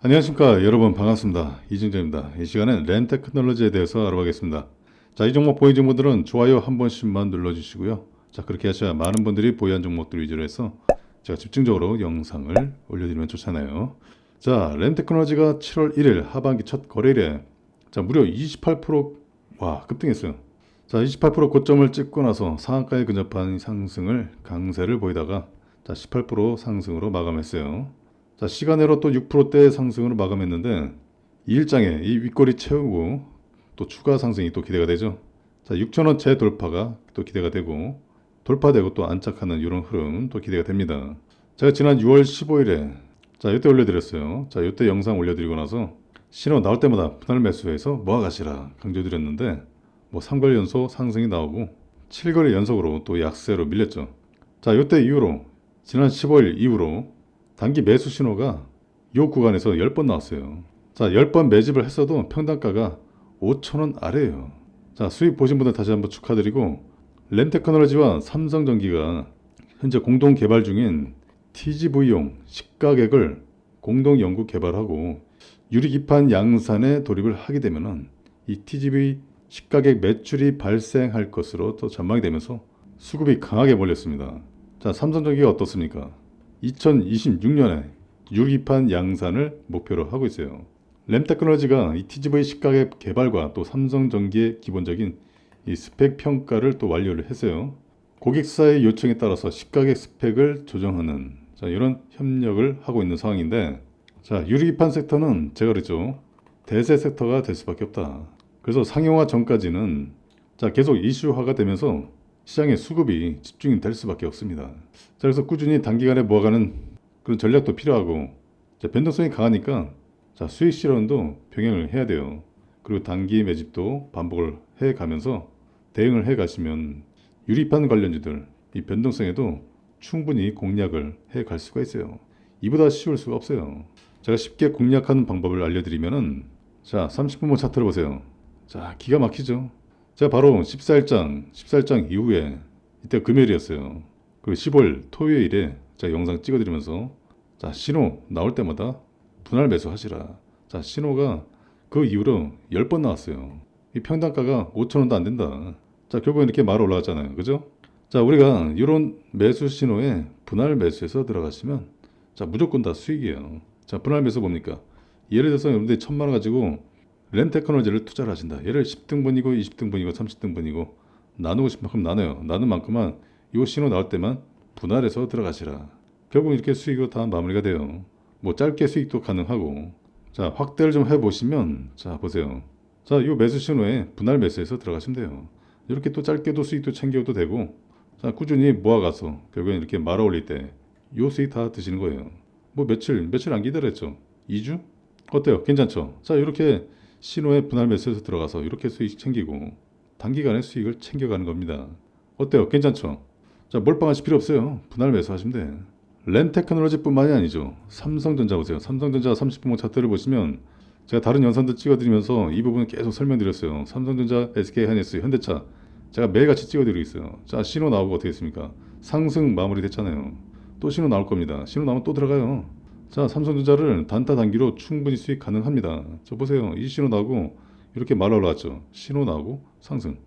안녕하십니까. 여러분 반갑습니다. 이준재입니다. 이 시간엔 렌테크놀로지에 대해서 알아보겠습니다. 자 이 종목 보유 종목들은 좋아요 한 번씩만 눌러주시고요. 자 그렇게 하셔야 많은 분들이 보유한 종목들 위주로 해서 제가 집중적으로 영상을 올려드리면 좋잖아요. 자 렌테크놀로지가 7월 1일 하반기 첫 거래일에 자 무려 28%와 급등했어요. 자 28% 고점을 찍고 나서 상한가에 근접한 상승을 강세를 보이다가 자18% 상승으로 마감했어요 자, 시간으로 또 6%대 상승으로 마감했는데 이 일장에 이 윗꼬리 채우고 또 추가 상승이 또 기대가 되죠. 자, 6천원 재돌파가 또 기대가 되고 돌파되고 또 안착하는 이런 흐름 또 기대가 됩니다. 제가 지난 6월 15일에 자, 이때 올려드렸어요. 자, 이때 영상 올려드리고 나서 신호 나올 때마다 분할 매수해서 모아가시라 강조드렸는데 뭐 3거래 연속 상승이 나오고 7거래 연속으로 또 약세로 밀렸죠. 자, 이때 이후로 지난 15일 이후로 단기 매수 신호가 이 구간에서 10번 나왔어요. 자, 10번 매집을 했어도 평단가가 5천원 아래예요. 자, 수익 보신 분들 다시 한번 축하드리고 렌테크놀로지와 삼성전기가 현재 공동 개발 중인 TGV용 식가객을 공동 연구 개발하고 유리기판 양산에 돌입을 하게 되면은 이 TGV 식가객 매출이 발생할 것으로 또 전망이 되면서 수급이 강하게 몰렸습니다. 자, 삼성전기가 어떻습니까? 2026년에 유리판 양산을 목표로 하고 있어요. 램 테크놀로지가 이 TGV 식각의 개발과 또 삼성전기의 기본적인 이 스펙 평가를 또 완료를 했어요. 고객사의 요청에 따라서 식각의 스펙을 조정하는 자, 이런 협력을 하고 있는 상황인데 자, 유리기판 섹터는 제가 그랬죠. 대세 섹터가 될 수밖에 없다. 그래서 상용화 전까지는 자, 계속 이슈화가 되면서 시장의 수급이 집중이 될 수밖에 없습니다. 자, 그래서 꾸준히 단기간에 모아가는 그런 전략도 필요하고 자, 변동성이 강하니까 자, 수익 실현도 병행을 해야 돼요. 그리고 단기 매집도 반복을 해 가면서 대응을 해 가시면 유리판 관련주들 이 변동성에도 충분히 공략을 해 갈 수가 있어요. 이보다 쉬울 수가 없어요. 제가 쉽게 공략하는 방법을 알려드리면은 자 30분만 차트를 보세요. 자 기가 막히죠. 제가 바로 14일장 14일장 이후에 이때 금요일이었어요. 그 10월 토요일에 제가 영상 찍어드리면서 자 신호 나올 때마다 분할 매수하시라. 자 신호가 그 이후로 10번 나왔어요. 이 평단가가 5천원도 안 된다. 자 결국 이렇게 말 올라갔잖아요. 그죠? 자 우리가 이런 매수 신호에 분할 매수해서 들어가시면 자 무조건 다 수익이에요. 자 분할 매수 뭡니까? 예를 들어서 여러분들이 천만 원 가지고 렌테크놀로지를 투자를 하신다. 얘를 10등분이고 20등분이고 30등분이고 나누고 싶은 만큼 나눠요. 나눈 만큼만 이 신호 나올 때만 분할해서 들어가시라. 결국 이렇게 수익으로 다 마무리가 돼요. 뭐 짧게 수익도 가능하고 자 확대를 좀 해보시면 자 보세요. 자이 매수 신호에 분할 매수해서 들어가시면 돼요. 이렇게 또 짧게도 수익도 챙겨도 되고 자 꾸준히 모아가서 결국엔 이렇게 말아 올릴 때 요 수익 다 드시는 거예요. 뭐 며칠 며칠 안 기다렸죠. 2주? 어때요? 괜찮죠? 자 이렇게 신호에 분할 매수해서 들어가서 이렇게 수익 챙기고 단기간에 수익을 챙겨가는 겁니다. 어때요? 괜찮죠? 자 몰빵하실 필요 없어요. 분할 매수하시면 돼. 렌테크놀로지뿐만이 아니죠. 삼성전자 보세요. 삼성전자 30분목 차트를 보시면 제가 다른 영상도 찍어드리면서 이 부분 계속 설명드렸어요. 삼성전자, SK 하이닉스, 현대차 제가 매일같이 찍어드리고 있어요. 자 신호 나오고 어떻게 됐습니까? 상승 마무리 됐잖아요. 또 신호 나올 겁니다. 신호 나오면 또 들어가요. 자 삼성전자를 단타 단기로 충분히 수익 가능합니다. 저 보세요. 이 신호 나오고 이렇게 말 올라왔죠. 신호 나오고 상승.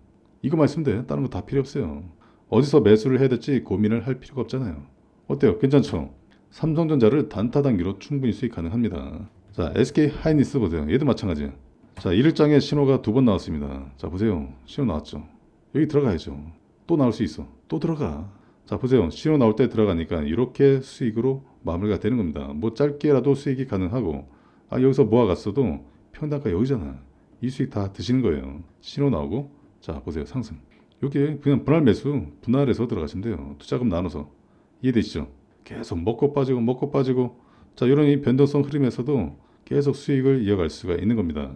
이거만 있으면 돼. 다른 거 다 필요 없어요. 어디서 매수를 해야 될지 고민을 할 필요가 없잖아요. 어때요? 괜찮죠? 삼성전자를 단타 단기로 충분히 수익 가능합니다. 자, SK 하이닉스 보세요. 얘도 마찬가지. 자, 1일장에 신호가 두 번 나왔습니다. 자, 보세요. 신호 나왔죠? 여기 들어가야죠. 또 나올 수 있어. 또 들어가. 자, 보세요. 신호 나올 때 들어가니까 이렇게 수익으로 마무리가 되는 겁니다. 뭐 짧게라도 수익이 가능하고, 아, 여기서 모아갔어도 평단가 여기잖아. 이 수익 다 드시는 거예요. 신호 나오고, 자, 보세요. 상승. 여기 그냥 분할 매수, 분할해서 들어가시면 돼요. 투자금 나눠서. 이해되시죠? 계속 먹고 빠지고 먹고 빠지고 자 이런 이 변동성 흐름에서도 계속 수익을 이어갈 수가 있는 겁니다.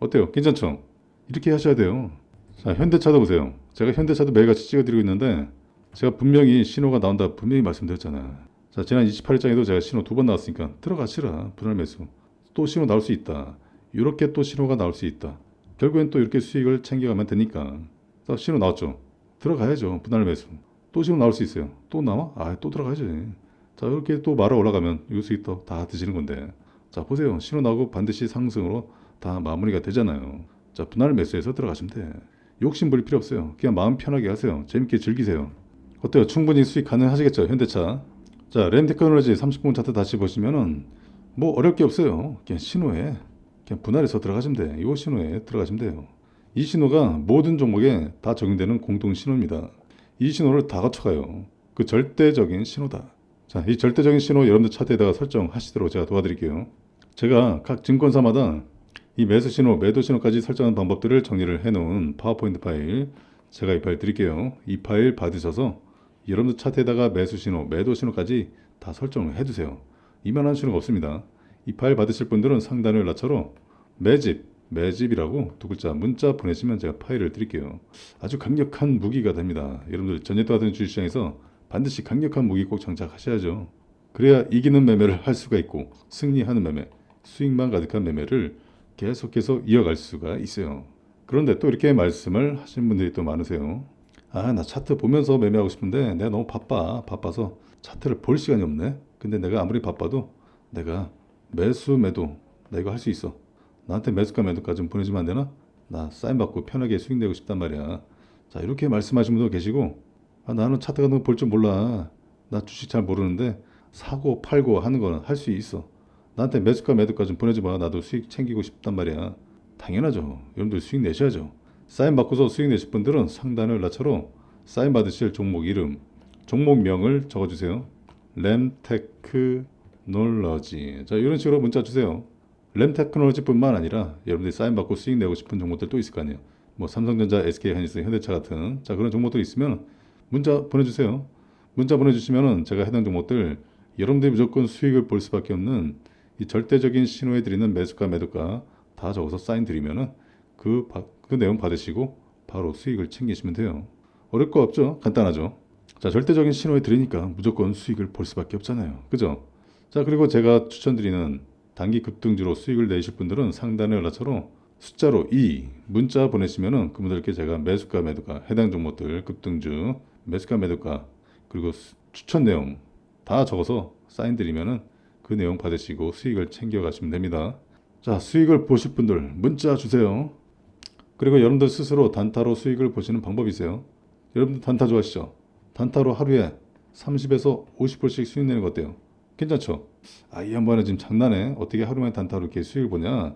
어때요? 괜찮죠? 이렇게 하셔야 돼요. 자 현대차도 보세요. 제가 현대차도 매일같이 찍어드리고 있는데 제가 분명히 신호가 나온다 분명히 말씀드렸잖아요. 자 지난 28일장에도 제가 신호 두 번 나왔으니까 들어가시라 분할 매수. 또 신호 나올 수 있다. 이렇게 또 신호가 나올 수 있다. 결국엔 또 이렇게 수익을 챙겨가면 되니까 자, 신호 나왔죠. 들어가야죠 분할 매수. 또 신호 나올 수 있어요. 또 나와? 아, 또 들어가야지. 자, 이렇게 또 말아 올라가면 이 수익도 다 드시는 건데. 자 보세요. 신호 나오고 반드시 상승으로 다 마무리가 되잖아요. 자 분할 매수해서 들어가시면 돼. 욕심 부릴 필요 없어요. 그냥 마음 편하게 하세요. 재밌게 즐기세요. 어때요? 충분히 수익 가능하시겠죠? 현대차. 자 램테크놀로지 30분 차트 다시 보시면은 뭐 어렵 게 없어요. 그냥 신호에 그냥 분할해서 들어가시면 돼. 이 신호에 들어가시면 돼요. 이 신호가 모든 종목에 다 적용되는 공동 신호입니다. 이 신호를 다 거쳐가요. 그 절대적인 신호다. 자, 이 절대적인 신호 여러분들 차트에다가 설정하시도록 제가 도와드릴게요. 제가 각 증권사마다 이 매수 신호, 매도 신호까지 설정하는 방법들을 정리를 해놓은 파워포인트 파일 제가 이 파일 드릴게요. 이 파일 받으셔서 여러분들 차트에다가 매수 신호, 매도 신호까지 다 설정을 해두세요. 이만한 신호가 없습니다. 이 파일 받으실 분들은 상단의 연락처로 매집, 매집이라고 두 글자 문자 보내시면 제가 파일을 드릴게요. 아주 강력한 무기가 됩니다. 여러분들 전년도 같은 주식시장에서 반드시 강력한 무기 꼭 장착하셔야죠. 그래야 이기는 매매를 할 수가 있고 승리하는 매매, 수익만 가득한 매매를 계속해서 이어갈 수가 있어요. 그런데 또 이렇게 말씀을 하시는 분들이 또 많으세요. 아, 나 차트 보면서 매매하고 싶은데 내가 너무 바빠. 바빠서 차트를 볼 시간이 없네. 근데 내가 아무리 바빠도 내가 매수 매도 나 이거 할 수 있어. 나한테 매수가 매도까지 좀 보내주면 안 되나? 나 사인 받고 편하게 수익 내고 싶단 말이야. 자 이렇게 말씀하시는 분도 계시고 아, 나는 차트 같은 거볼 줄 몰라. 나 주식 잘 모르는데 사고 팔고 하는 거는 할 수 있어. 나한테 매수가 매도까지 좀 보내줘봐. 나도 수익 챙기고 싶단 말이야. 당연하죠. 여러분들 수익 내셔야죠. 사인 받고서 수익 내실 분들은 상단을 연락처로 사인 받으실 종목 이름, 종목명을 적어주세요. 램테크놀러지. 자 이런 식으로 문자 주세요. 램테크놀로지뿐만 아니라 여러분들이 사인 받고 수익 내고 싶은 종목들 또 있을 거 아니에요. 뭐 삼성전자, SK 하이닉스, 현대차 같은 자 그런 종목들 있으면 문자 보내주세요. 문자 보내주시면은 제가 해당 종목들 여러분들이 무조건 수익을 볼 수밖에 없는 이 절대적인 신호에 드리는 매수가 매도가 다 적어서 사인 드리면은 그, 바- 그 내용 받으시고 바로 수익을 챙기시면 돼요. 어려울 거 없죠? 간단하죠? 자, 절대적인 신호에 드리니까 무조건 수익을 볼 수밖에 없잖아요. 그죠? 자, 그리고 제가 추천드리는 단기 급등주로 수익을 내실 분들은 상단의 연락처로 숫자로 2 문자 보내시면은 그분들께 제가 매수가 매도가 해당 종목들 급등주 매수가 매도가 그리고 수- 추천 내용 다 적어서 사인 드리면은 그 내용 받으시고 수익을 챙겨 가시면 됩니다. 자, 수익을 보실 분들 문자 주세요. 그리고 여러분들 스스로 단타로 수익을 보시는 방법이 있어요. 여러분들 단타 좋아하시죠? 단타로 하루에 30에서 50불씩 수익 내는 거 어때요? 괜찮죠? 아, 이 양반은 지금 장난해. 어떻게 하루만에 단타로 이렇게 수익을 보냐?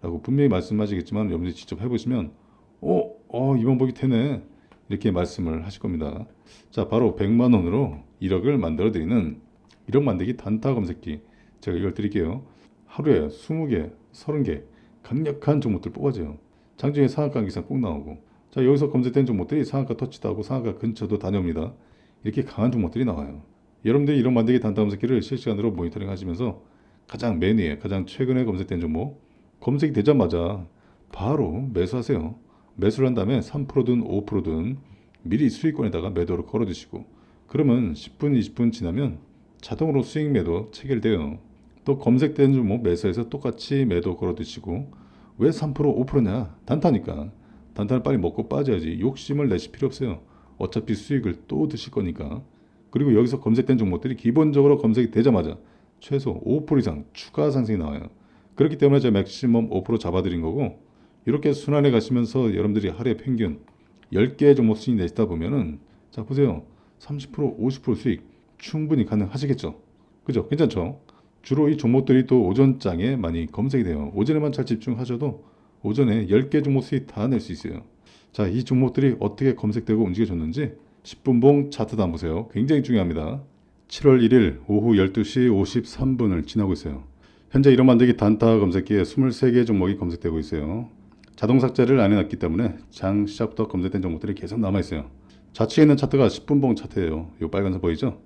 라고 분명히 말씀하시겠지만 여러분들이 직접 해보시면 어, 어, 이 방법이 되네. 이렇게 말씀을 하실 겁니다. 자, 바로 100만 원으로 1억을 만들어 드리는 1억 만들기 단타 검색기. 제가 이걸 드릴게요. 하루에 20개, 30개 강력한 종목들 뽑아줘요. 장중에 상한가 기사 꼭 나오고. 자, 여기서 검색된 종목들이 상한가 터치도 하고 상한가 근처도 다녀옵니다. 이렇게 강한 종목들이 나와요. 여러분들이 이런 만들기 단타 검색기를 실시간으로 모니터링 하시면서 가장 맨 위에 가장 최근에 검색된 종목 검색이 되자마자 바로 매수하세요. 매수를 한 다음에 3%든 5%든 미리 수익권에다가 매도를 걸어두시고 그러면 10분, 20분 지나면 자동으로 수익 매도 체결돼요. 또 검색된 종목 매수해서 똑같이 매도 걸어두시고 왜 3% 5%냐? 단타니까. 단타를 빨리 먹고 빠져야지. 욕심을 내실 필요 없어요. 어차피 수익을 또 드실 거니까. 그리고 여기서 검색된 종목들이 기본적으로 검색이 되자마자 최소 5% 이상 추가 상승이 나와요. 그렇기 때문에 제가 맥시멈 5% 잡아드린 거고 이렇게 순환해 가시면서 여러분들이 하루에 평균 10개의 종목 수익 내시다 보면은 자 보세요. 30% 50% 수익 충분히 가능하시겠죠. 그죠? 괜찮죠? 주로 이 종목들이 또 오전장에 많이 검색이 돼요. 오전에만 잘 집중하셔도 오전에 10개 종목 수익 다낼 수 있어요. 자, 이 종목들이 어떻게 검색되고 움직여졌는지 10분봉 차트도 한번 보세요. 굉장히 중요합니다. 7월 1일 오후 12시 53분을 지나고 있어요. 현재 이런 만들기 단타 검색기에 23개 종목이 검색되고 있어요. 자동 삭제를 안 해놨기 때문에 장 시작부터 검색된 종목들이 계속 남아 있어요. 좌측에 있는 차트가 10분봉 차트예요. 이 빨간색 보이죠?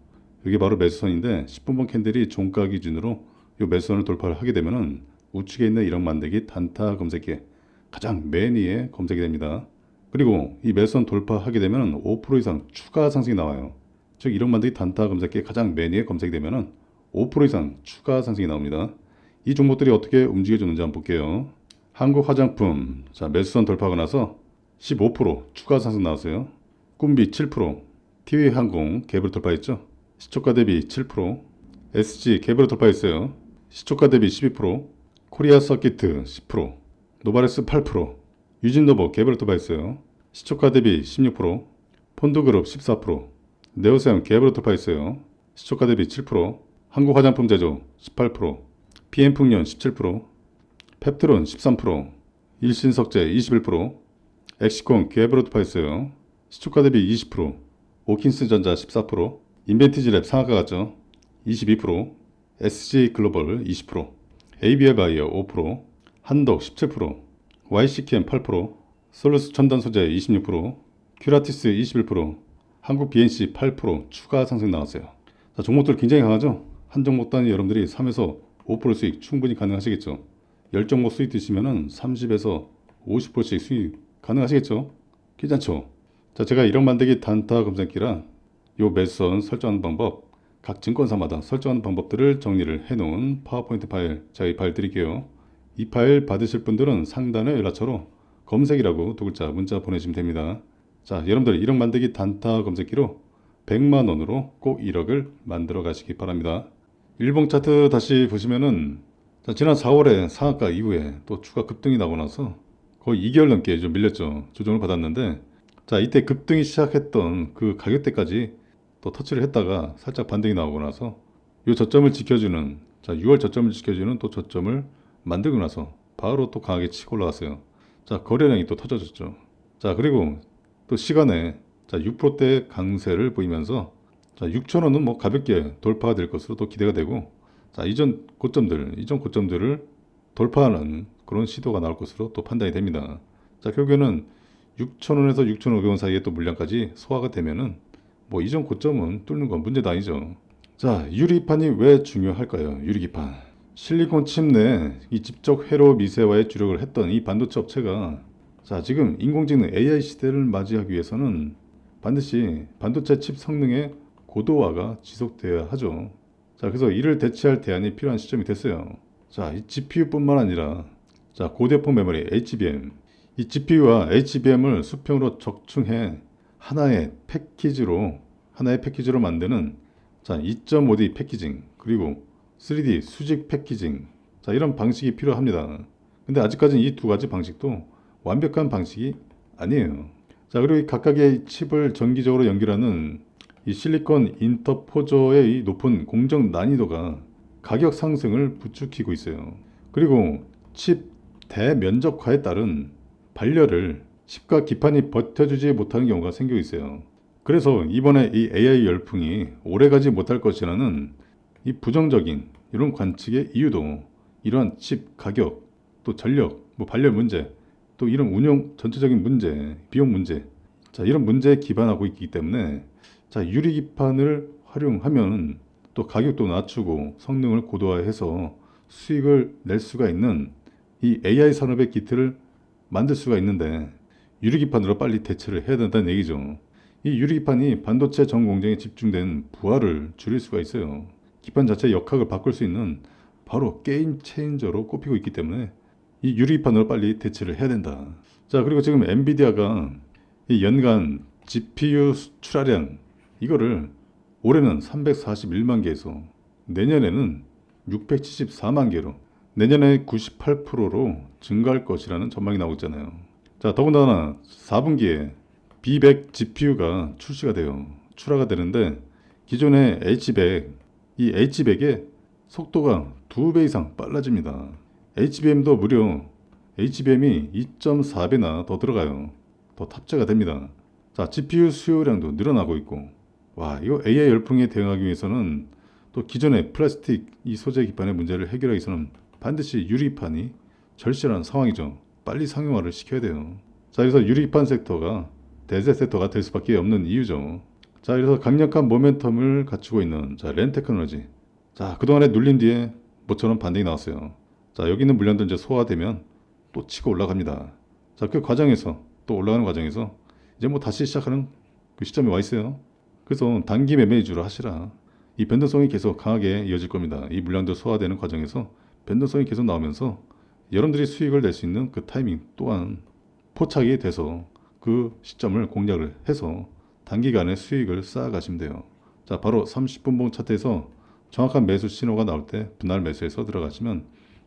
이게 바로 매수선인데 10분봉 캔들이 종가 기준으로 이 매수선을 돌파를 하게 되면은 우측에 있는 1억 만들기 단타 검색기에 가장 맨 위에 검색이 됩니다. 그리고 이 매수선 돌파하게 되면 5% 이상 추가 상승이 나와요. 즉 1억 만들기 단타 검색기에 가장 맨 위에 검색이 되면은 5% 이상 추가 상승이 나옵니다. 이 종목들이 어떻게 움직여줬는지 한번 볼게요. 한국 화장품 자 매수선 돌파하고 나서 15% 추가 상승 나왔어요. 꿈비 7%, TV항공 갭을 돌파했죠. 시초가 대비 7%, SG 갭으로 돌파했어요. 시초가 대비 12%, 코리아 서키트 10%, 노바레스 8%, 유진노버 개별토바 있어요. 시초가 대비 16%, 폰드그룹 14%, 네오셈 개별토바 있어요. 시초가 대비 7%, 한국화장품 제조 18%, PM풍년 17%, 펩트론 13%, 일신석재 21%, 엑시콘 개별토바 있어요. 시초가 대비 20%, 오킨스전자 14%, 인벤티지랩 상하가 같죠. 22%, SG 글로벌 20%, ABL 바이어 5%, 한독 17%, YCKM 8%, 솔루스 첨단 소재 26%, 큐라티스 21%, 한국 BNC 8% 추가 상승 나왔어요. 자, 종목들 굉장히 강하죠? 한 종목 단위 여러분들이 3에서 5% 수익 충분히 가능하시겠죠? 10종목 수익 드시면은 30에서 50%씩 수익 가능하시겠죠? 괜찮죠? 자, 제가 이런 만들기 단타 검색기랑 요 매수선 설정하는 방법, 각 증권사마다 설정하는 방법들을 정리를 해놓은 파워포인트 파일 제가 이 파일 드릴게요. 이 파일 받으실 분들은 상단의 연락처로 검색이라고 두 글자 문자 보내주시면 됩니다. 자, 여러분들 1억 만들기 단타 검색기로 100만 원으로 꼭 1억을 만들어 가시기 바랍니다. 일봉 차트 다시 보시면은 자, 지난 4월에 상한가 이후에 또 추가 급등이 나고 나서 거의 2개월 넘게 좀 밀렸죠. 조정을 받았는데 자, 이때 급등이 시작했던 그 가격대까지 또 터치를 했다가 살짝 반등이 나오고 나서 이 저점을 지켜주는 자 6월 저점을 지켜주는 또 저점을 만들고 나서 바로 또 강하게 치고 올라왔어요. 자 거래량이 또 터져졌죠. 자 그리고 또 시간에 자 6%대 강세를 보이면서 자 6천 원은 뭐 가볍게 돌파가 될 것으로 또 기대가 되고 자 이전 고점들 이전 고점들을 돌파하는 그런 시도가 나올 것으로 또 판단이 됩니다. 자 결국에는 6,000원에서 6,500원 사이에 또 물량까지 소화가 되면은 뭐 이전 고점은 뚫는 건 문제도 아니죠. 자, 유리판이 왜 중요할까요? 유리기판. 실리콘 칩 내이 집적 회로 미세화에 주력을 했던 이 반도체 업체가 자, 지금 인공지능 AI 시대를 맞이하기 위해서는 반드시 반도체 칩 성능의 고도화가 지속돼야 하죠. 자, 그래서 이를 대체할 대안이 필요한 시점이 됐어요. 자, 이 GPU뿐만 아니라 자, 고대폭 메모리 HBM 이 GPU와 HBM을 수평으로 적충해 하나의 패키지로 하나의 패키지로 만드는 자 2.5D 패키징 그리고 3D 수직 패키징 자 이런 방식이 필요합니다. 근데 아직까지는 이 두 가지 방식도 완벽한 방식이 아니에요. 자 그리고 이 각각의 칩을 정기적으로 연결하는 이 실리콘 인터포저의 이 높은 공정 난이도가 가격 상승을 부추기고 있어요. 그리고 칩 대면적화에 따른 반려를 칩과 기판이 버텨주지 못하는 경우가 생기고 있어요. 그래서 이번에 이 AI 열풍이 오래가지 못할 것이라는 이 부정적인 이런 관측의 이유도 이러한 칩 가격, 또 전력, 뭐 반려 문제, 또 이런 운영 전체적인 문제, 비용 문제, 자 이런 문제에 기반하고 있기 때문에 자 유리 기판을 활용하면 또 가격도 낮추고 성능을 고도화해서 수익을 낼 수가 있는 이 AI 산업의 기틀을 만들 수가 있는데 유리기판으로 빨리 대체를 해야 된다는 얘기죠. 이 유리기판이 반도체 전 공정에 집중된 부하를 줄일 수가 있어요. 기판 자체의 역학을 바꿀 수 있는 바로 게임 체인저로 꼽히고 있기 때문에 이 유리기판으로 빨리 대체를 해야 된다. 자 그리고 지금 엔비디아가 이 연간 GPU 출하량 이거를 올해는 341만 개에서 내년에는 674만 개로 내년에 98%로 증가할 것이라는 전망이 나오고 있잖아요. 자, 더군다나 4분기에 B100 GPU가 출시가 돼요. 출하가 되는데 기존의 H100, 이 H100의 속도가 2배 이상 빨라집니다. HBM도 무려 HBM이 2.4배나 더 들어가요. 더 탑재가 됩니다. 자, GPU 수요량도 늘어나고 있고, 와, 이거 AI 열풍에 대응하기 위해서는 또 기존의 플라스틱 이 소재 기판의 문제를 해결하기 위해서는 반드시 유리판이 절실한 상황이죠. 빨리 상용화를 시켜야 돼요. 자, 그래서 유리판 섹터가 대세 섹터가 될 수밖에 없는 이유죠. 자, 그래서 강력한 모멘텀을 갖추고 있는 자, 렌테크놀로지. 자, 그동안에 눌린 뒤에 모처럼 반등이 나왔어요. 자, 여기 있는 물량들 이제 소화되면 또 치고 올라갑니다. 자, 그 과정에서 또 올라가는 과정에서 이제 뭐 다시 시작하는 그 시점에 와 있어요. 그래서 단기 매매 위주로 하시라. 이 변동성이 계속 강하게 이어질 겁니다. 이 물량들 소화되는 과정에서 변동성이 계속 나오면서 여러분들이 수익을 낼 수 있는 그 타이밍 또한 포착이 돼서 그 시점을 공략을 해서 단기간에 수익을 쌓아가시면 돼요. 자, 바로 30분봉 차트에서 정확한 매수 신호가 나올 때 분할 매수해서 들어가시면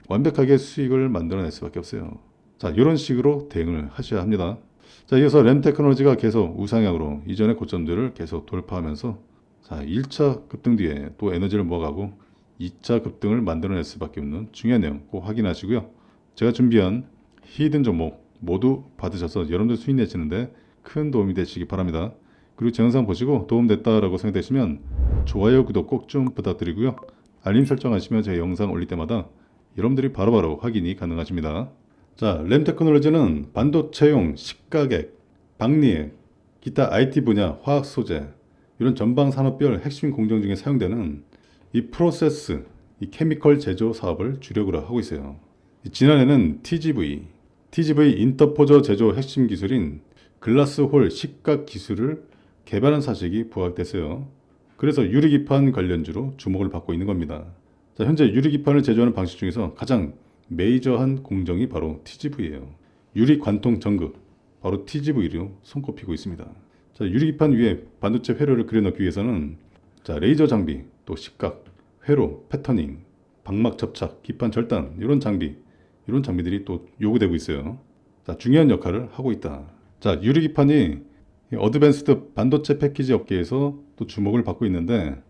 완벽하게 수익을 만들어낼 수밖에 없어요. 자, 이런 식으로 대응을 하셔야 합니다. 자, 이어서 램테크놀로지가 계속 우상향으로 이전의 고점들을 계속 돌파하면서 자, 1차 급등 뒤에 또 에너지를 모아가고 2차 급등을 만들어낼 수밖에 없는 중요한 내용 꼭 확인하시고요. 제가 준비한 히든 종목 모두 받으셔서 여러분들 수익 내시는데 큰 도움이 되시기 바랍니다. 그리고 제 영상 보시고 도움됐다라고 생각되시면 좋아요, 구독 꼭 좀 부탁드리고요. 알림 설정하시면 제 영상 올릴 때마다 여러분들이 바로바로 확인이 가능하십니다. 자, 램테크놀로지는 반도체용 식가액, 박리액, 기타 IT 분야, 화학 소재 이런 전방 산업별 핵심 공정 중에 사용되는 이 프로세스, 이 케미컬 제조 사업을 주력으로 하고 있어요. 이 지난해는 TGV, TGV 인터포저 제조 핵심 기술인 글라스홀 식각 기술을 개발한 사실이 부각됐어요. 그래서 유리기판 관련주로 주목을 받고 있는 겁니다. 자, 현재 유리기판을 제조하는 방식 중에서 가장 메이저한 공정이 바로 TGV예요. 유리 관통 전극, 바로 TGV로 손꼽히고 있습니다. 자, 유리기판 위에 반도체 회로를 그려넣기 위해서는 자, 레이저 장비, 또 식각, 회로, 패터닝, 방막 접착, 기판 절단 이런 장비, 이런 장비들이 또 요구되고 있어요. 자, 중요한 역할을 하고 있다. 자, 유리기판이 이 어드밴스드 반도체 패키지 업계에서 또 주목을 받고 있는데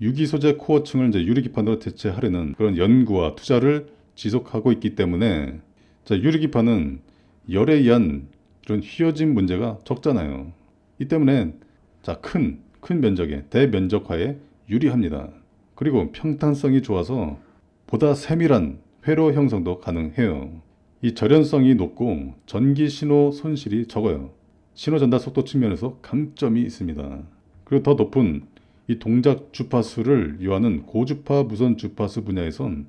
유기 소재 코어층을 이제 유리기판으로 대체하려는 그런 연구와 투자를 지속하고 있기 때문에 자, 유리기판은 열에 의한 이런 휘어짐 문제가 적잖아요. 이 때문에 자, 큰, 큰 면적의 대면적화에 유리합니다. 그리고 평탄성이 좋아서 보다 세밀한 회로 형성도 가능해요. 이 절연성이 높고 전기 신호 손실이 적어요. 신호 전달 속도 측면에서 강점이 있습니다. 그리고 더 높은 이 동작 주파수를 요하는 고주파 무선 주파수 분야에선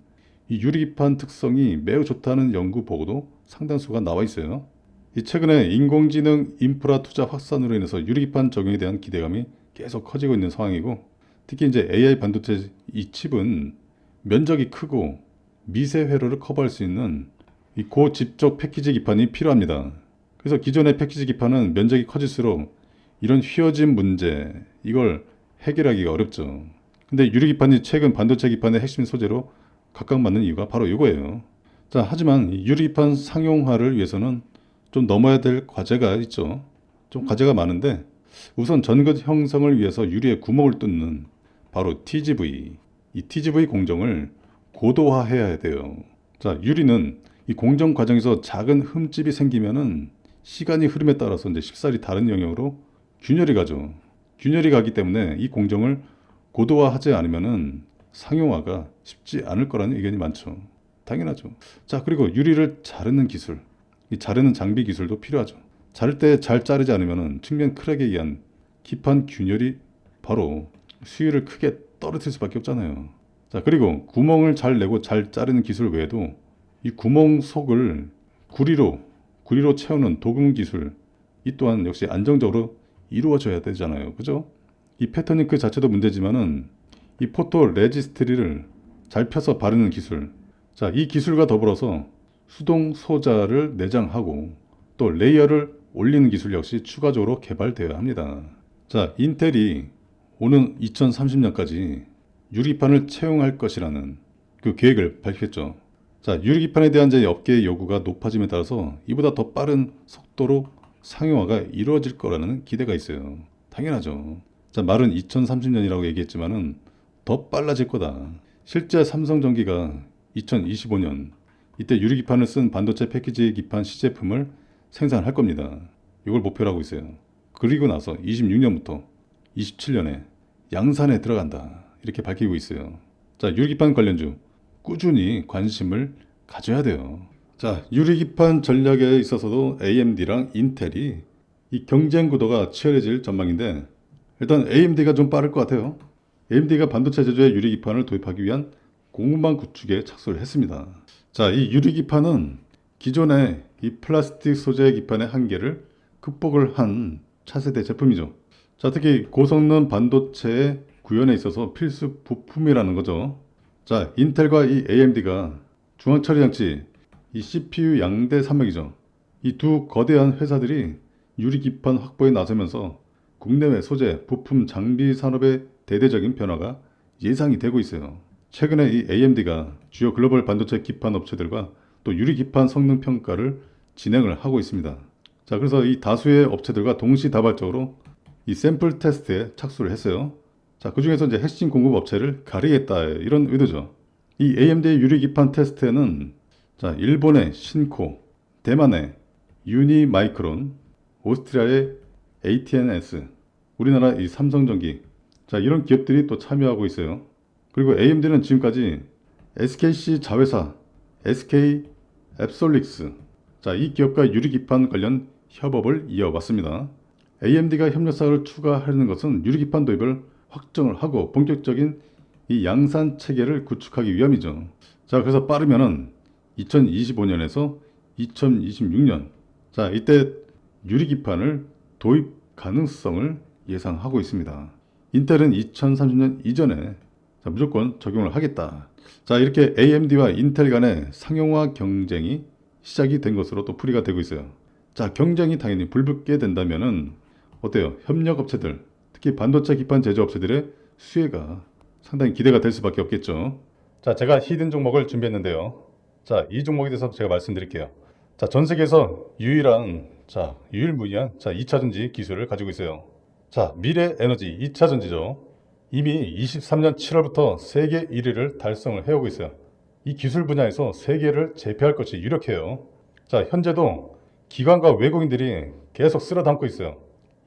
이 유리기판 특성이 매우 좋다는 연구 보고도 상당수가 나와 있어요. 이 최근에 인공지능 인프라 투자 확산으로 인해서 유리기판 적용에 대한 기대감이 계속 커지고 있는 상황이고 특히 이제 AI 반도체 이 칩은 면적이 크고 미세 회로를 커버할 수 있는 이 고집적 패키지 기판이 필요합니다. 그래서 기존의 패키지 기판은 면적이 커질수록 이런 휘어짐 문제 이걸 해결하기가 어렵죠. 근데 유리 기판이 최근 반도체 기판의 핵심 소재로 각광받는 이유가 바로 이거예요. 자, 하지만 이 유리 기판 상용화를 위해서는 좀 넘어야 될 과제가 있죠. 좀 과제가 많은데 우선 전극 형성을 위해서 유리에 구멍을 뚫는 바로 TGV 이 TGV 공정을 고도화해야 돼요. 자, 유리는 이 공정 과정에서 작은 흠집이 생기면은 시간이 흐름에 따라서 이제 쉽사리 다른 영역으로 균열이 가죠. 균열이 가기 때문에 이 공정을 고도화하지 않으면은 상용화가 쉽지 않을 거라는 의견이 많죠. 당연하죠. 자, 그리고 유리를 자르는 기술, 이 자르는 장비 기술도 필요하죠. 자를 때 잘 자르지 않으면은 측면 크랙에 의한 깊은 균열이 바로 수율을 크게 떨어뜨릴 수밖에 없잖아요. 자, 그리고 구멍을 잘 내고 잘 자르는 기술 외에도 이 구멍 속을 구리로 구리로 채우는 도금 기술 이 또한 역시 안정적으로 이루어져야 되잖아요. 그죠? 이 패터닝 그 자체도 문제지만은 이 포토 레지스트리를 잘 펴서 바르는 기술. 자, 이 기술과 더불어서 수동 소자를 내장하고 또 레이어를 올리는 기술 역시 추가적으로 개발되어야 합니다. 자, 인텔이 오는 2030년까지 유리판을 채용할 것이라는 그 계획을 밝혔죠. 자, 유리기판에 대한 이제 업계의 요구가 높아짐에 따라서 이보다 더 빠른 속도로 상용화가 이루어질 거라는 기대가 있어요. 당연하죠. 자, 말은 2030년이라고 얘기했지만은 더 빨라질 거다. 실제 삼성전기가 2025년 이때 유리기판을 쓴 반도체 패키지 기판 시제품을 생산할 겁니다. 이걸 목표로 하고 있어요. 그리고 나서 26년부터 27년에 양산에 들어간다. 이렇게 밝히고 있어요. 자, 유리기판 관련주 꾸준히 관심을 가져야 돼요. 자, 유리기판 전략에 있어서도 AMD랑 인텔이 이 경쟁 구도가 치열해질 전망인데 일단 AMD가 좀 빠를 것 같아요. AMD가 반도체 제조에 유리기판을 도입하기 위한 공급망 구축에 착수를 했습니다. 자, 이 유리기판은 기존의 이 플라스틱 소재 기판의 한계를 극복을 한 차세대 제품이죠. 자, 특히 고성능 반도체의 구현에 있어서 필수 부품이라는 거죠. 자, 인텔과 이 AMD가 중앙 처리 장치, 이 CPU 양대 산맥이죠. 이 두 거대한 회사들이 유리 기판 확보에 나서면서 국내외 소재, 부품, 장비 산업의 대대적인 변화가 예상이 되고 있어요. 최근에 이 AMD가 주요 글로벌 반도체 기판 업체들과 또 유리 기판 성능 평가를 진행을 하고 있습니다. 자, 그래서 이 다수의 업체들과 동시다발적으로 이 샘플 테스트에 착수를 했어요. 자, 그 중에서 이제 핵심 공급 업체를 가리겠다 이런 의도죠. 이 AMD의 유리 기판 테스트에는 자, 일본의 신코, 대만의 유니마이크론, 오스트리아의 ATNS, 우리나라 이 삼성전기, 자, 이런 기업들이 또 참여하고 있어요. 그리고 AMD는 지금까지 SKC 자회사, SK 앱솔릭스, 자, 이 기업과 유리 기판 관련 협업을 이어왔습니다. AMD가 협력사를 추가하려는 것은 유리 기판 도입을 확정을 하고 본격적인 이 양산 체계를 구축하기 위함이죠. 자, 그래서 빠르면은 2025년에서 2026년, 자, 이때 유리기판을 도입 가능성을 예상하고 있습니다. 인텔은 2030년 이전에 자, 무조건 적용을 하겠다. 자, 이렇게 AMD와 인텔 간의 상용화 경쟁이 시작이 된 것으로 또 풀이가 되고 있어요. 자, 경쟁이 당연히 불붙게 된다면은 어때요? 협력 업체들, 특히 반도체 기판 제조 업체들의 수혜가 상당히 기대가 될 수밖에 없겠죠. 자, 제가 히든 종목을 준비했는데요. 자, 이 종목에 대해서 제가 말씀드릴게요. 자, 전 세계에서 유일한 자, 유일무이한 자, 2차 전지 기술을 가지고 있어요. 자, 미래 에너지 2차 전지죠. 이미 23년 7월부터 세계 1위를 달성을 해오고 있어요. 이 기술 분야에서 세계를 제패할 것이 유력해요. 자, 현재도 기관과 외국인들이 계속 쓸어 담고 있어요.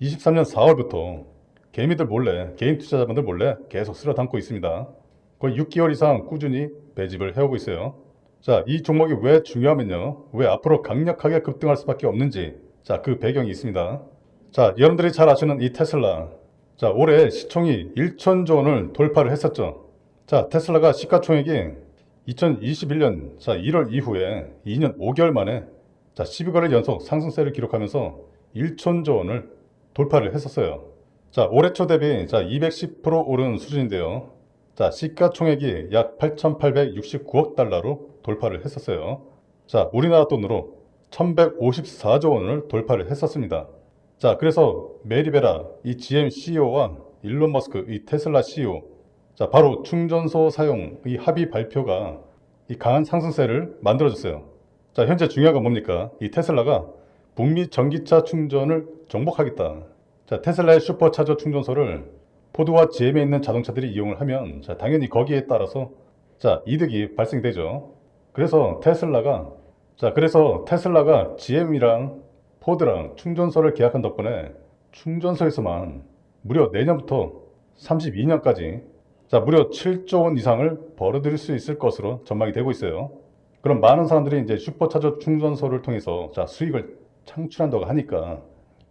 23년 4월부터 개미들 몰래, 개인 투자자분들 몰래 계속 쓸어 담고 있습니다. 거의 6개월 이상 꾸준히 배집을 해오고 있어요. 자, 이 종목이 왜 중요하면요. 왜 앞으로 강력하게 급등할 수밖에 없는지. 자, 그 배경이 있습니다. 자, 여러분들이 잘 아시는 이 테슬라. 자, 올해 시총이 1천조 원을 돌파를 했었죠. 자, 테슬라가 시가총액이 2021년 자, 1월 이후에 2년 5개월 만에 자, 12거래일 연속 상승세를 기록하면서 1천조 원을 돌파를 했었어요. 자, 올해 초 대비 자, 210% 오른 수준인데요. 자, 시가총액이 약 8,869억 달러로 돌파를 했었어요. 자, 우리나라 돈으로 1,154조 원을 돌파를 했었습니다. 자, 그래서 메리베라 이 GM CEO와 일론 머스크 이 테슬라 CEO 자, 바로 충전소 사용 이 합의 발표가 이 강한 상승세를 만들어줬어요. 자, 현재 중요한 건 뭡니까? 이 테슬라가 북미 전기차 충전을 정복하겠다. 자, 테슬라의 슈퍼차저 충전소를 포드와 GM에 있는 자동차들이 이용을 하면 자, 당연히 거기에 따라서 자, 이득이 발생되죠. 그래서 테슬라가 자, 그래서 테슬라가 GM이랑 포드랑 충전소를 계약한 덕분에 충전소에서만 무려 내년부터 32년까지 자, 무려 7조 원 이상을 벌어들일 수 있을 것으로 전망이 되고 있어요. 그럼 많은 사람들이 이제 슈퍼차저 충전소를 통해서 자, 수익을 창출한다고 하니까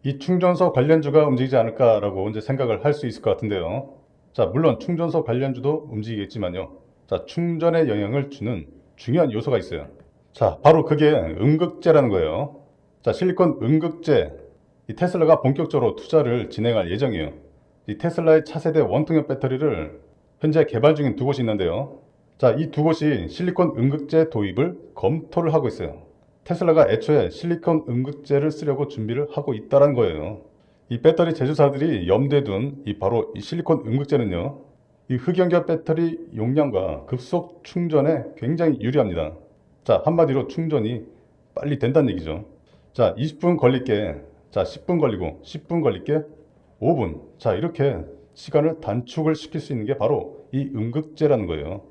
이 충전소 관련주가 움직이지 않을까라고 이제 생각을 할 수 있을 것 같은데요. 자, 물론 충전소 관련주도 움직이겠지만요. 자, 충전에 영향을 주는 중요한 요소가 있어요. 자, 바로 그게 음극재라는 거예요. 자, 실리콘 음극재. 이 테슬라가 본격적으로 투자를 진행할 예정이에요. 이 테슬라의 차세대 원통형 배터리를 현재 개발 중인 두 곳이 있는데요. 자, 이 두 곳이 실리콘 음극재 도입을 검토를 하고 있어요. 테슬라가 애초에 실리콘 음극재를 쓰려고 준비를 하고 있다는 거예요. 이 배터리 제조사들이 염두에 둔 이 바로 이 실리콘 음극재는요. 이 흑연결 배터리 용량과 급속 충전에 굉장히 유리합니다. 자, 한마디로 충전이 빨리 된다는 얘기죠. 자, 20분 걸릴게. 자, 10분 걸리고 10분 걸릴게. 5분. 자, 이렇게 시간을 단축을 시킬 수 있는 게 바로 이 음극재라는 거예요.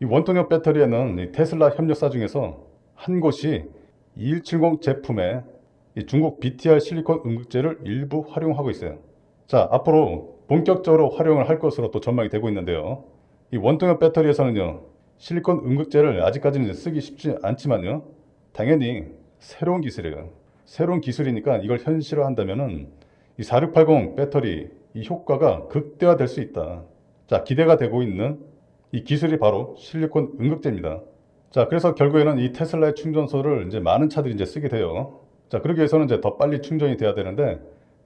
이 원통형 배터리에는 이 테슬라 협력사 중에서 한 곳이 2170 제품에 이 중국 BTR 실리콘 음극재를 일부 활용하고 있어요. 자, 앞으로 본격적으로 활용을 할 것으로 또 전망이 되고 있는데요. 이 원통형 배터리에서는요, 실리콘 음극재를 아직까지는 쓰기 쉽지 않지만요, 당연히 새로운 기술이에요. 새로운 기술이니까 이걸 현실화한다면은 이 4680 배터리 이 효과가 극대화될 수 있다. 자, 기대가 되고 있는 이 기술이 바로 실리콘 음극재입니다. 자, 그래서 결국에는 이 테슬라의 충전소를 이제 많은 차들이 이제 쓰게 돼요. 자, 그러기 위해서는 이제 더 빨리 충전이 돼야 되는데,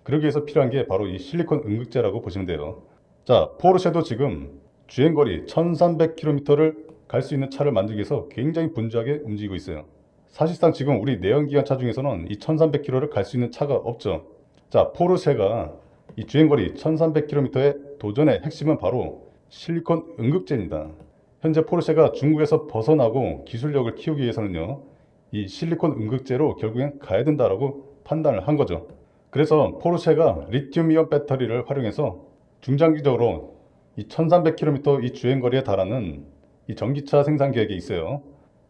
그러기 위해서 필요한 게 바로 이 실리콘 음극재라고 보시면 돼요. 자, 포르쉐도 지금 주행거리 1300km를 갈 수 있는 차를 만들기 위해서 굉장히 분주하게 움직이고 있어요. 사실상 지금 우리 내연기관 차 중에서는 이 1300km를 갈 수 있는 차가 없죠. 자, 포르쉐가 이 주행거리 1300km의 도전의 핵심은 바로 실리콘 응급제입니다. 현재 포르쉐가 중국에서 벗어나고 기술력을 키우기 위해서는요, 이 실리콘 응급제로 결국엔 가야 된다라고 판단을 한 거죠. 그래서 포르쉐가 리튬이온 배터리를 활용해서 중장기적으로 이 1300km 이 주행거리에 달하는 이 전기차 생산 계획이 있어요.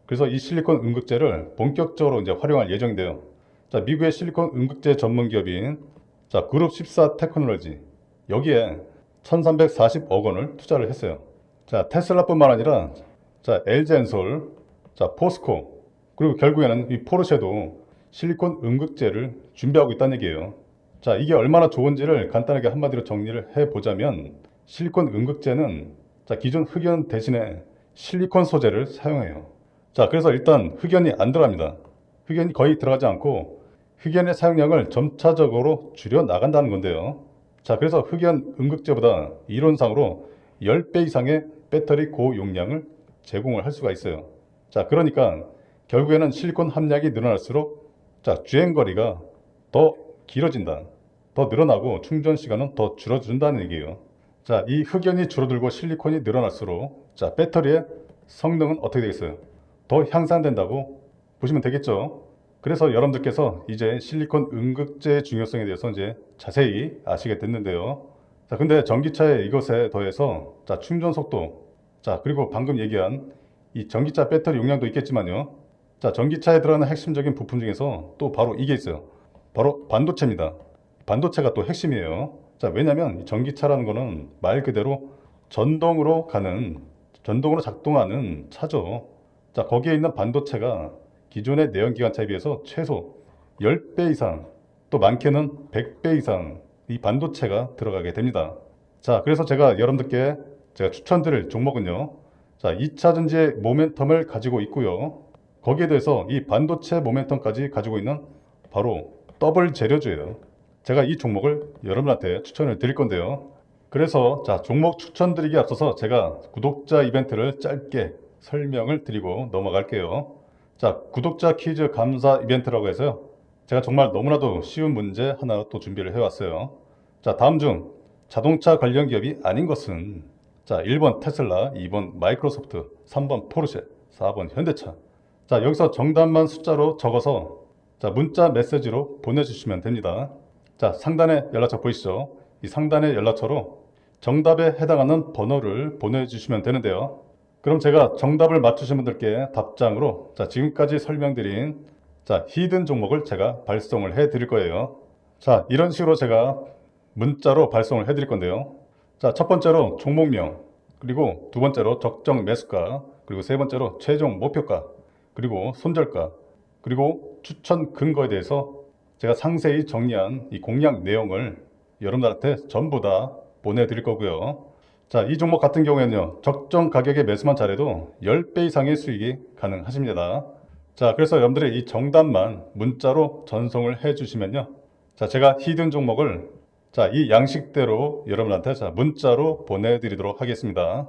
그래서 이 실리콘 응급제를 본격적으로 이제 활용할 예정인데요. 자, 미국의 실리콘 응급제 전문 기업인 자, 그룹 14 테크놀로지 여기에 1340억 원을 투자를 했어요. 자, 테슬라뿐만 아니라 자, LG엔솔, 자, 포스코 그리고 결국에는 이 포르쉐도 실리콘 응급제를 준비하고 있다는 얘기예요. 자, 이게 얼마나 좋은지를 간단하게 한마디로 정리를 해 보자면 실리콘 응급제는 자, 기존 흑연 대신에 실리콘 소재를 사용해요. 자, 그래서 일단 흑연이 안 들어갑니다. 흑연이 거의 들어가지 않고 흑연의 사용량을 점차적으로 줄여 나간다는 건데요. 자, 그래서 흑연 응급제보다 이론상으로 10배 이상의 배터리 고용량을 제공을 할 수가 있어요. 자, 그러니까 결국에는 실리콘 함량이 늘어날수록 자, 주행 거리가 더 길어진다. 더 늘어나고 충전 시간은 더 줄어든다는 얘기예요. 자, 이 흑연이 줄어들고 실리콘이 늘어날수록 자, 배터리의 성능은 어떻게 되겠어요? 더 향상된다고 보시면 되겠죠. 그래서 여러분들께서 이제 실리콘 응급제의 중요성에 대해서 이제 자세히 아시게 됐는데요. 자, 근데 전기차의 이것에 더해서 자, 충전 속도, 자, 그리고 방금 얘기한 이 전기차 배터리 용량도 있겠지만요. 자, 전기차에 들어가는 핵심적인 부품 중에서 또 바로 이게 있어요. 바로 반도체입니다. 반도체가 또 핵심이에요. 자, 왜냐면 이 전기차라는 거는 말 그대로 전동으로 가는, 전동으로 작동하는 차죠. 자, 거기에 있는 반도체가 기존의 내연기관차에 비해서 최소 10배 이상, 또 많게는 100배 이상 이 반도체가 들어가게 됩니다. 자, 그래서 제가 여러분들께 제가 추천드릴 종목은요. 자, 2차 전지의 모멘텀을 가지고 있고요. 거기에 대해서 이 반도체 모멘텀까지 가지고 있는 바로 더블 재료주예요. 제가 이 종목을 여러분한테 추천을 드릴 건데요. 그래서 자, 종목 추천드리기 앞서서 제가 구독자 이벤트를 짧게 설명을 드리고 넘어갈게요. 자, 구독자 퀴즈 감사 이벤트라고 해서요. 제가 정말 너무나도 쉬운 문제 하나 또 준비를 해왔어요. 자, 다음 중 자동차 관련 기업이 아닌 것은 자, 1번 테슬라, 2번 마이크로소프트, 3번 포르쉐, 4번 현대차. 자, 여기서 정답만 숫자로 적어서 자, 문자 메시지로 보내주시면 됩니다. 자, 상단에 연락처 보이시죠? 이 상단의 연락처로 정답에 해당하는 번호를 보내주시면 되는데요. 그럼 제가 정답을 맞추신 분들께 답장으로 자, 지금까지 설명드린 자, 히든 종목을 제가 발송을 해 드릴 거예요. 자, 이런 식으로 제가 문자로 발송을 해 드릴 건데요. 자, 첫 번째로 종목명, 그리고 두 번째로 적정 매수가, 그리고 세 번째로 최종 목표가, 그리고 손절가, 그리고 추천 근거에 대해서 제가 상세히 정리한 이 공략 내용을 여러분들한테 전부 다 보내드릴 거고요. 자, 이 종목 같은 경우에는요, 적정 가격에 매수만 잘해도 10배 이상의 수익이 가능하십니다. 자, 그래서 여러분들이 이 정답만 문자로 전송을 해 주시면요. 자, 제가 히든 종목을 자, 이 양식대로 여러분한테 자, 문자로 보내드리도록 하겠습니다.